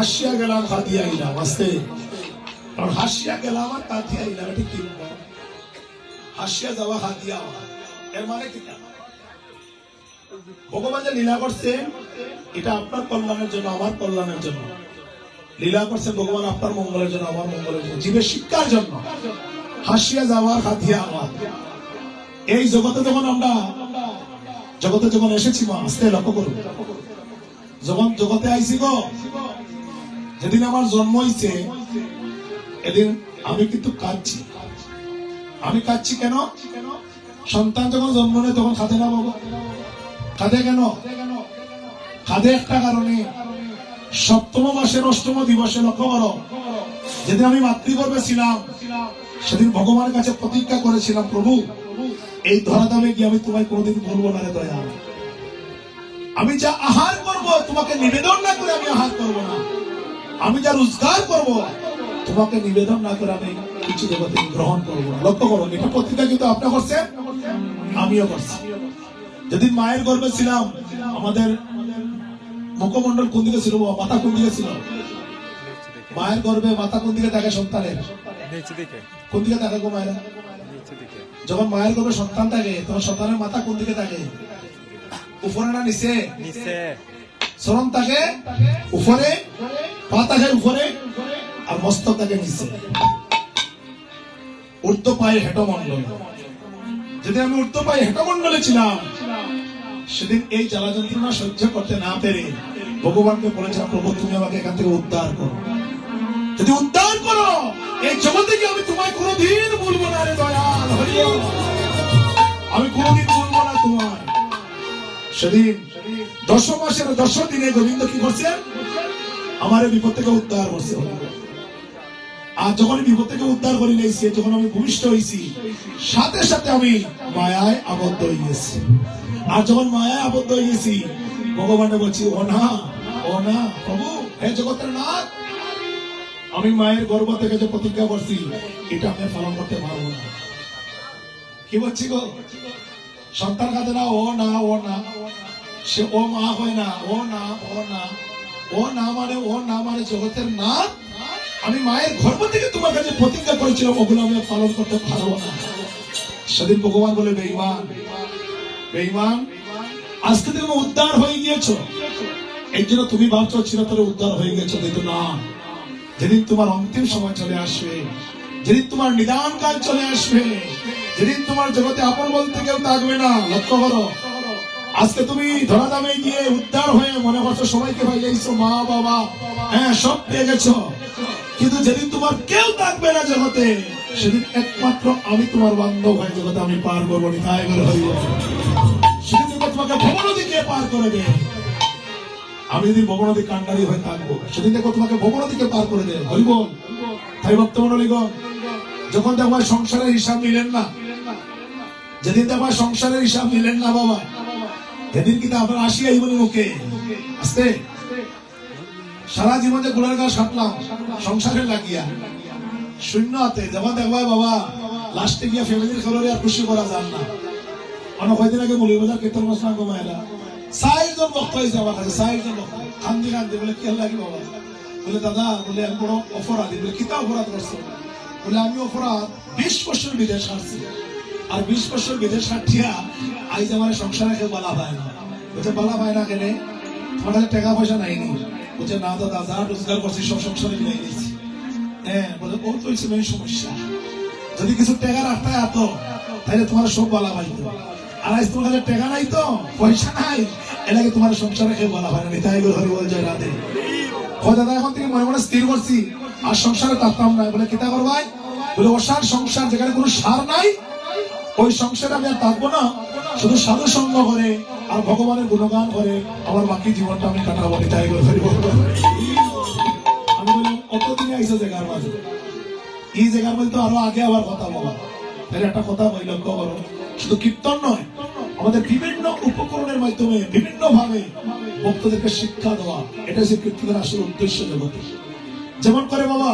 হাসিয়া গেলাম কাঁদিয়া আইলাম আস্তে কারণ হাসিয়া গেলাম আর কাঁদিয়া আইলাম এটা কি হাসিয়া যাওয়া আওয়া। এর মানে কি ভগবান যে লীলা করছে এটা আপনার কল্যাণের জন্য আমার কল্যাণের জন্য লীলা করছে ভগবান আপনার মঙ্গলের জন্য আমার মঙ্গলের জন্য জীবের শিক্ষার জন্য হাসিয়া যাওয়া কাঁদিয়া আওয়া। এই জগতে যখন আমরা জগতে যখন এসেছি মা, আস্তে লক্ষ্য করুন যখন জগতে আইছি গো যেদিন আমার জন্ম হয়েছে এদিন আমি কিন্তু কাঁদছি। আমি কাঁদছি কেন? সন্তান যখন জন্ম নেয়, তখন কাঁদে না বাবা? কাঁদে কেন? কাঁদে একটা কারণে। সপ্তম মাসের অষ্টম দিবসে লক্ষ্য করো, যেদিন আমি মাতৃগর্ভে ছিলাম, সেদিন ভগবানের কাছে প্রতিজ্ঞা করেছিলাম, প্রভু, এই ধরা ধরাধামে গিয়ে আমি তোমায় কোনোদিন বলব না রে দয়া আমি যা আহার করব, তোমাকে নিবেদন না করে আমি আহার করব না। আমি যা রোজগার করব তোমাকে নিবেদন না করে আমি কিছু দেবতে গ্রহণ করব না। লক্ষ্য করো এটা প্রতিজ্ঞা কিন্তু আপনি করছেন? আমিও করছি। যেদিন মায়ের গর্ভে ছিলাম আমাদের মুখমন্ডল কোন দিকে ছিল মাথা কোন দিকে ছিল? মায়ের গর্ভে মাথা কোন দিকে থাকে সন্তানের? কোন দিকে থাকে গো মায়েরা? যখন মায়ের গর্ভে সন্তান থাকে তখন সন্তানের মাথা কোন দিকে থাকে? উপরে না নিচে? নিচে। চরম থাকে? উপরে? পা থাকে উপরে আর নিচে। পায়ে যেদিন আমি পায়ে ছিলাম, সেদিন এই জ্বালা যন্ত্রণা সহ্য করতে না পেরে ভগবানকে প্রভু, তুমি আমাকে এখান থেকে উদ্ধার করো। যদি উদ্ধার করো, এই জগতে কি আমি তোমায় কোনোদিন বলব না রে দয়াল আমি কোনোদিন বলব না তোমায়। সেদিন দশ মাসের দশ দিনে গোবিন্দ কি করছেন? আমার বিপদ থেকে উদ্ধার করছে। আর যখন বিপদ থেকে উদ্ধার করে নিয়েছি যখন আমি ভূমিষ্ঠ হয়েছি সাথে সাথে আমি মায়ায় আবদ্ধ হয়ে গেছি। আর যখন মায়ায় আবদ্ধ হয়ে গেছি ভগবানে বলছি, ও না ও না, প্রভু, হে জগতের নাথ, আমি মায়ের গর্ভ থেকে যে প্রতিজ্ঞা করছি, এটা আমি পালন করতে পারব না। কি বলছি গো? সন্তান কাঁদে না, ও না ও না। সে, ও মা হয় না, ও না ও না। ও না মানে ও না মানে জগতের না আমি মায়ের গর্ভ থেকে তোমার কাছে প্রতিজ্ঞা করেছিলাম, ওগুলো আমি পালন করতে পারব না। সেদিন ভগবান বলে বেইমান বেইমান আজকে তুমি উদ্ধার হয়ে গিয়েছো। এই জন্য তুমি ভাবছ, চিরতরে উদ্ধার হয়ে গেছো, কিন্তু না। যেদিন তোমার অন্তিম সময় চলে আসবে, যেদিন তোমার নিদান কাল চলে আসবে, যেদিন তোমার জগতে আপন বলতে কেউ থাকবে না, লক্ষ্য করো। আজকে তুমি ধরা দামে গিয়ে উদ্ধার হয়ে মনে করছ সবাইকে পাই যাইছো মা বাবা হ্যাঁ সব পেয়ে গেছো। কিন্তু যেদিন তোমার কেউ থাকবে না জগতে, সেদিন একমাত্র আমি তোমার বান্ধব হয়ে জগতে আমি পার করব নি তাই সেদিন তোমাকে ভবনদী কে পার করে দেয় আমি যদি ভবনদী কান্ডারি হয়ে থাকব, সেদিন দেখো তোমাকে পার করে তাই ভক্তমন্ডলীগণ যখন দেখো সংসারের হিসাব নিলেন না, যেদিন দেখো সংসারের হিসাব মিলেন না বাবা যেদিন কিন্তু আপনার আসি আইবনি মুখে আস্তে। সারা জীবন যে গোড়ার গাছ কাটলাম, সংসারে লাগিয়া। শূন্য হাতে যখন দেখবা বাবা, লাস্টে গিয়া ফ্যামিলির খবরে আর খুশি করা যান না। অনেক কয়দিন আগে বলি বাজার কীর্তন মশলা কমাইলা চারজন বক্তা হয়েছে আমার কাছে, চারজন বক্তা কান্দি কান্দি বলে, কে লাগি বাবা? বলে, দাদা, বলে, আমি বড় অপরাধী। বলে কিতা অপরাধ করছ? বলে, আমি অপরাধ, বিশ বছর বিদেশ হারছি আর বিশ বছর বিদেশ হাঁটিয়া আইজ আমার সংসারে কেউ বালা পায় না। বলছে, বালা পায় না কেন? তোমার কাছে টাকা পয়সা নাই নি? বলছে, না দাদা, যা রোজগার করছি, সব সংসারে মিলাই দিয়েছি। হ্যাঁ বলে ও তো হচ্ছে মেন সমস্যা। যদি কিছু টাকা রাখতে এত তাহলে তোমার সব বালা পাইতো। আর আজ তোমার কাছে টাকা নাই তো, পয়সা নাই, এলাকে তোমার সংসারে কেউ বলা হয় না তাই বলে হরি বল জয় রাধে। ও দাদা, এখন থেকে মনে মনে স্থির করছি। আর সংসারে থাকতাম না বলে, কিতা করবাই? বলে, অসার সংসার যেখানে কোনো সার নাই ওই সংসারে আমি আর থাকব না। শুধু সাধু সঙ্গ করে আর ভগবানের গুণগান করে আমার বাকি জীবনটা আমি কাটাবো নি তাই বলে হরি আমি বললাম কতদিনে আইসা জায়গার মাঝে। এই জায়গার মধ্যে তো আরও আগে আবার কথা বলা। তাহলে একটা কথা বলি, লক্ষ্য করো। শুধু কীর্তন নয়, আমাদের বিভিন্ন উপকরণের মাধ্যমে বিভিন্ন ভাবে ভক্তদেরকে শিক্ষা দেওয়া, এটা হচ্ছে কীর্তনের আসল উদ্দেশ্য জগতে। যেমন করে বাবা,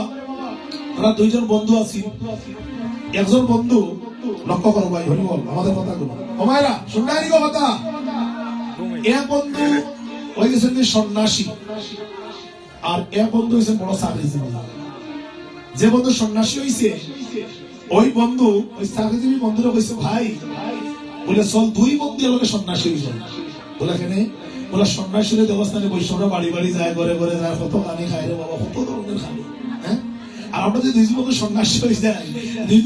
আমরা দুইজন বন্ধু আছি। একজন বন্ধু লক্ষ্য করো ভাই আমাদের শুনলানি গো কথা। এক বন্ধু গেছেন যে সন্ন্যাসী। আর এ বন্ধু হয়েছে বড় যে বন্ধু সন্ন্যাসী হয়েছে ওই বন্ধু, ওই চাকরিজীবী বন্ধুরা কইছে, ভাই, বলে চল দুই বন্ধু এলাকে সন্ন্যাসী হয়ে যায় বলে এখানে বলে সন্ন্যাসীর দেবস্থানে বৈষ্ণবরা বাড়ি বাড়ি যায়, ঘরে ঘরে যায়, কত খানি খায় রে বাবা, কত ধরনের আর আমরা যদি বন্ধু সন্ন্যাসী হয়ে যাই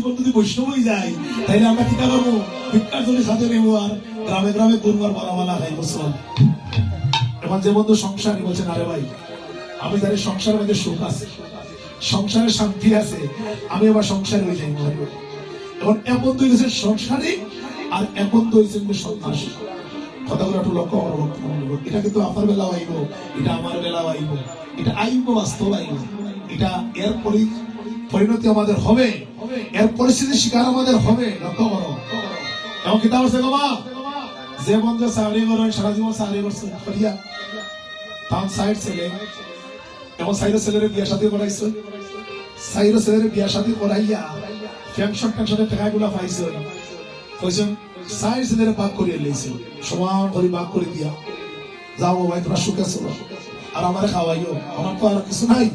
বন্ধু যদি বৈষ্ণব হয়ে যাই তাইলে আমরা কিতা করব ভিক্ষার জন্য খাতে নেব আর গ্রামে গ্রামে গরুয়ার বালা বালা খাইব, চল। এখন যে বন্ধু সংসারী বলছেন আরে ভাই, আমি জানি সংসারের মধ্যে সুখ আছে। সংসারে শান্তি আছে। আমি আবার সংসারে হয়ে যাই এখন এমন বন্ধু হয়েছে সংসারী আর এমন তো হয়েছে সন্ন্যাসী। কথাগুলো একটু লক্ষ্য করো বর্তমানে। এটা কিন্তু আপনার বেলা আইব, এটা আমার বেলা আইব, এটা আইব বাস্তব আইব। এটা এর পরিণতি আমাদের হবে। এর পরিস্থিতির শিকার আমাদের হবে, লক্ষ্য করো। এবং কিতাব আছে বাবা? যে বন্ধু চাকরি করো সারা জীবন চাকরি করছে, করিয়া। তার সাইড ছেলে। এবং সাইডের ছেলের বিয়া শাদী করাইছে। সাইডের ছেলের বিয়া শাদী করাইয়া পেনশন টেনশনের টাকাগুলা পাইছে। কইছেন সাইড ছেলের ভাগ করিয়ে লইছে। সমান করে ভাগ করে দিয়া। যাও ভাই তোরা সুখে আর আমারে খাওয়াইও। আমার তো আর কিছু নাই।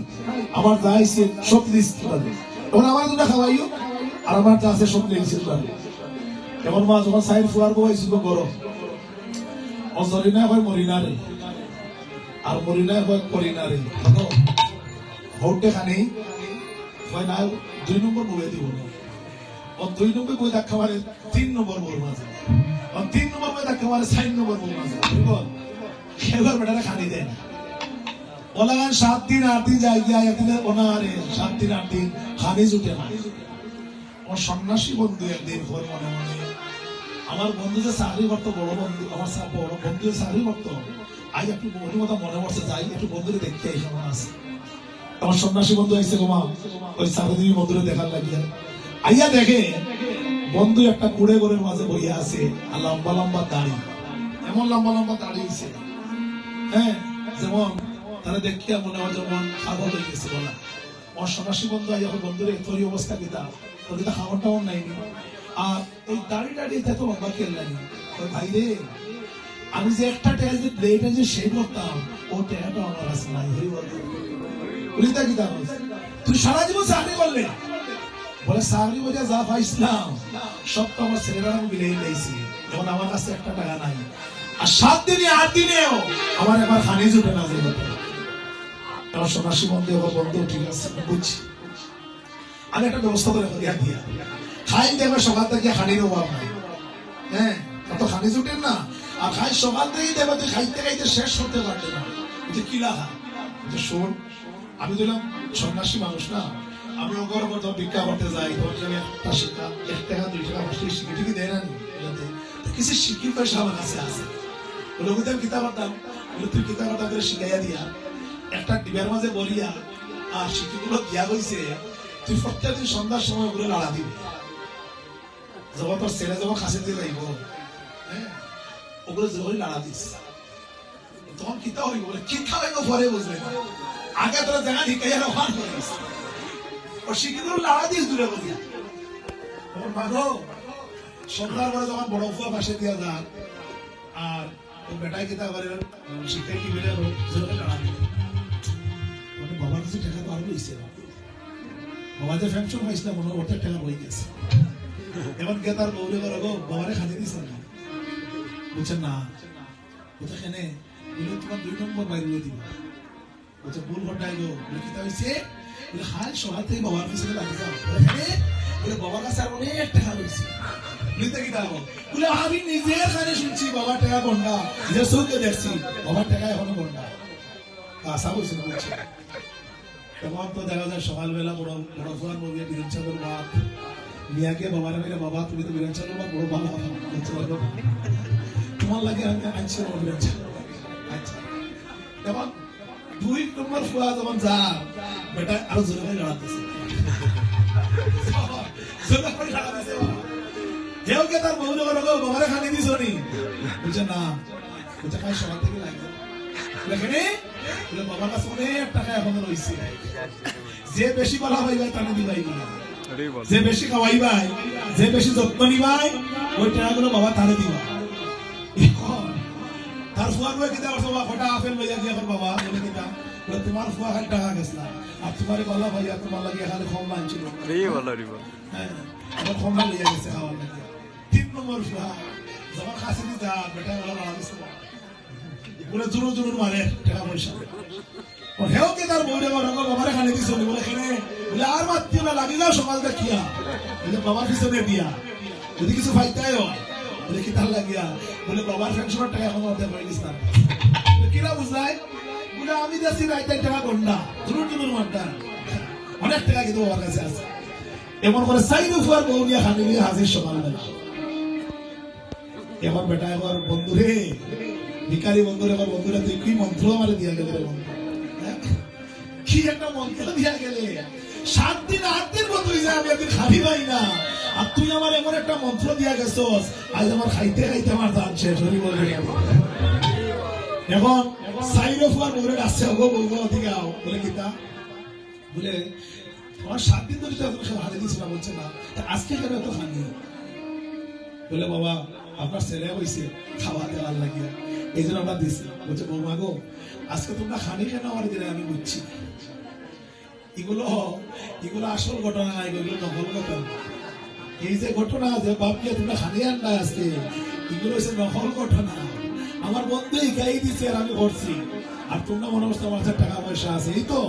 আমার যা আইছে সব দিস এখন আমার দুটা খাওয়াইও, আর আমার যা আছে সব দিয়েছে তোরা এমন মা যখন সাইড ফুয়ার বইছিল গরম অজরিনা হয় মরিনা রে। আর মরিনা হয় করিনা রে। হৌটে খানি হয় না, দুই নম্বর বই দিব না। ও দুই নম্বর বই দেখা মানে তিন নম্বর বই মাঝে। ও তিন নম্বর বই দেখা মানে চার নম্বর বই মাঝে। এবার বেটারা খানি দেয় না। ওলাগান সাত দিন, আট দিন যাই গিয়া একদিনের ওনারে সাত দিন, আট দিন খানি জুটে না। আমার সন্ন্যাসী বন্ধু একদিন হয় মনে মনে, আমার বন্ধু যে চাকরি করতো, বড় বন্ধু, আমার বড় বন্ধু যে চাকরি করতো, আজ একটু বন্ধুর কথা মনে পড়ছে, যাই, একটু বন্ধুরে দেখতে এই সময় আছে? আমার সন্ন্যাসী বন্ধু আইসে গোমা ওই চাকরিজীবী বন্ধুরে দেখার লাগিয়া আইয়া দেখে, বন্ধু একটা কুড়ে ঘরের মাঝে বইয়া আছে, আর লম্বা লম্বা দাড়ি। এমন লম্বা লম্বা দাড়ি হ্যাঁ যেমন তারা দেখিয়া মনে হয় যেমন পাগল হয়ে গেছে বলা। আমার সন্ন্যাসী বন্ধু ওই বন্ধুরে, তোর অবস্থা কিতা তোর কিতা খাবার টাবার নাইনি আর এই দাড়ি দাড়ি এত লম্বা খেল নাই ভাই রে, আমি যে একটা ট্যাগ যে ব্লেডে যে শেভ করতাম, ও ট্যাগটা আমার কাছে নাই, হরি বল বুঝতে কি তা তুই সারা জীবন চাকরি করলে? বলে, চাকরি বলে যা পাইছিলাম সব তো আমার ছেলেরা আমি বিলে দিয়েছি। যেমন আমার কাছে একটা টাকা নাই। আর সাত দিনে, আট দিনেও আমার এবার খানি জুটে না যে। আমার সন্ন্যাসী বন্ধু, এবার বন্ধু, ঠিক আছে বুঝছি। আমি একটা ব্যবস্থা করে দিয়া দিয়া। খাই দেবে সকাল থেকে খানির অভাব নাই। হ্যাঁ কত খানি জুটেন না। আর খাই সকাল থেকেই দেবে তুই খাইতে খাইতে শেষ করতে পারবে না। যে কি লাহা যে শোন, আমি দিলাম সন্ন্যাসী মানুষ না, আমি ওগর তো ভিক্ষা করতে যাই একটা শিক্ষা, এক টাকা, দুই টাকা টাকা শিখে টিকে দেয় না তো কিছু শিখি পয়সা আমার কাছে আছে। আমি কিতাব করতাম তুই কিতাব করতাম করে শিখাইয়া দিয়া। একটা ডিবের মাঝে বলিয়া, আর শিখিগুলো দিয়া হয়েছে তুই প্রত্যেক সন্ধ্যার সময় ওগুলো লাড়া দিবি। যখন তোর ছেলে যখন খাসি দিয়ে যাইব। হ্যাঁ? ওগুলো যখন লাড়া দিস। তখন কিতা হইব? বলে কি খাওয়াইব পরে বুঝবে আগে তোরা জায়গা শিখাইয়া রোহান করিস ও শিখিগুলো লাড়া দিস দূরে বলিয়া। তখন মাগো, সন্ধ্যার পরে যখন বড় ফুয়া পাশে দিয়া যান আর ও বেটাই কিতা করে শিক্ষাই কি বেড়ে লাড়া দিবে। বাবার কাছে টাকা তো আরও হয়েছে বাবা যে ফ্যাকশন হয়েছিল মনে ওটার টাকা বই গেছে। এবার গে তার বউরে করে গো, বাবারে খালি দিছে না। বুঝছেন না। বুঝছে কেনে? বলে, তোমার দুই নম্বর বাইরে দিয়ে দিব। বলছে, ভুল ঘটাই গো। কি হয়েছে হাল সকাল থেকে বাবার কাছে লাগে যাও বাবার কাছে আর অনেক টাকা রয়েছে আমি নিজের কানে শুনছি বাবার টাকা গন্ডা নিজের চোখে দেখছি, বাবার টাকা এখনও গন্ডা আশা বলছে বলছে। তখন তো দেখা যায় সকালবেলা বড় বড় ফুয়ার বউ বিধান চাঁদের বাপ মিয়াকে বাবার মেরে বাবা, তুমি তো বিধান চাঁদের বাপ বড় ভালো তোমার লাগে আমি আনছি আমার দুই নম্বর ফুয়া যখন যা বেটা আরও জোরে লড়াতেছে জোরে তার বউ নি? বাবার কাছে অনেক টাকা এখনও রয়েছে। যে বেশি বলা পাইবাই তানে দিবাই যে বেশি খাওয়াই ভাই যে বেশি যত্ন নিবাই ওই টাকাগুলো বাবা তারে দিবা। এখন তার ফুয়ার বই কিতা করছ বাবা ফটা আপেল লইয়া গিয়া এখন বাবা বলে কিতা? বলে তোমার ফুয়া খালি টাকা গেছিলাম আর তোমার বলা ভাইয়া তোমার লাগে এখানে কম বলো বলো। হ্যাঁ কম লিয়ে গেছে খাওয়ার লাগে। তিন নম্বর ফুয়া যখন খাসি দিতা বেটা বলা দিছে বলে জোর জোর মারে টাকা পয়সা। ও হেও কে তার বউরে বড় বাবারে খালি দিছ বলে কেনে বলে, আর মাত্র না, লাগি যাও সকাল দেখিয়া বলে, বাবার পিছনে দিয়া। যদি কিছু ফাইতাই হয়, বলে, কি তার লাগিয়া? বলে, বাবার পেনশনের টাকা এখন আমাদের হয়ে গেছে তার। কিরা বুঝলাই বলে, আমি যাচ্ছি রাইতে টাকা গন্ডা জরুর জরুর মানটা অনেক টাকা কিন্তু বাবার কাছে আছে। এমন করে সাইড ফুয়ার বউ নিয়ে খালি নিয়ে হাজির সকালবেলা। এবার বেটা এবার বন্ধুরে ভিকারি বন্ধুরে এবার বন্ধুরা, তুই কি মন্ত্র আমার দিয়া গেলে বন্ধু? হ্যাঁ? কি একটা মন্ত্র দিয়া গেলে? সাত দিন আট দিন যায় আমি একদিন খাবি পাই না। আর তুই আমার এমন একটা মন্ত্র দিয়া গেছস, আজ আমার খাইতে খাইতে আমার দান শেষ হরি বলে এখন সাইড ফুয়ার বউরে আসছে ওগো বলব আও। বলে কিতা বলে, তোমার সাত দিন ধরে তো হাতে দিচ্ছি না, বলছে না। আজকে কেন এত খানি বলে, বাবা, আপনার ছেলে হয়েছে খাওয়া দেওয়ার লাগিয়া। এই জন্য আমরা দিছি বলছে বৌমা গো, আজকে তোমরা খানি কেন আমার দিলে? আমি বুঝছি। এগুলো এগুলো আসল ঘটনা না, এগুলো নকল ঘটনা। এই যে ঘটনা যে বাপকে তোমরা খানি আন না আজকে, এগুলো হচ্ছে নকল ঘটনা। আমার বন্ধু গাই দিছে আর আমি করছি। আর তোমরা মনে করছ আমার কাছে টাকা পয়সা আছে। এই তো,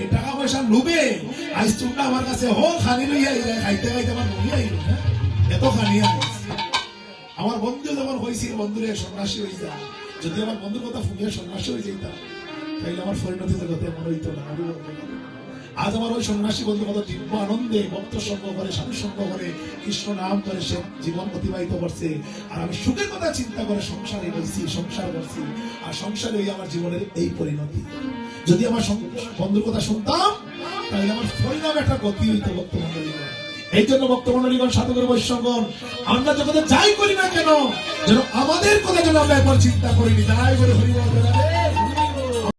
এই টাকা পয়সা লুবে। আজ তোমরা আমার কাছে হো খানি লইয়া খাইতে খাইতে আমার লুবি আইল হ্যাঁ? এত খানি আমার বন্ধু যখন হয়েছে বন্ধুরে সন্ন্যাসী হয়ে যা যদি আমার বন্ধুর কথা ফুলিয়ে সন্ন্যাসী হয়ে যেতাম তাইলে আমার পরিণতি জগতে মনে হইতো না আজ আমার ওই সন্ন্যাসী বন্ধু কত দিব্য আনন্দে, ভক্ত সঙ্গ করে সাধু সঙ্গ করে কৃষ্ণ নাম করে সে জীবন অতিবাহিত করছে। আর আমি সুখের কথা চিন্তা করে সংসারে রয়েছি সংসার করছি, আর সংসারে ওই আমার জীবনের এই পরিণতি। যদি আমার বন্ধুর কথা শুনতাম, তাহলে আমার পরিণাম একটা গতি হইতো ভক্তমন্ডলীগণ এই জন্য ভক্তমন্ডলীগণ সাধকের বৈষ্ণবগণ আমরা জগতে যাই করি না কেন, যেন আমাদের কথা যেন আমরা একবার চিন্তা করিনি। যাই করে হরিবল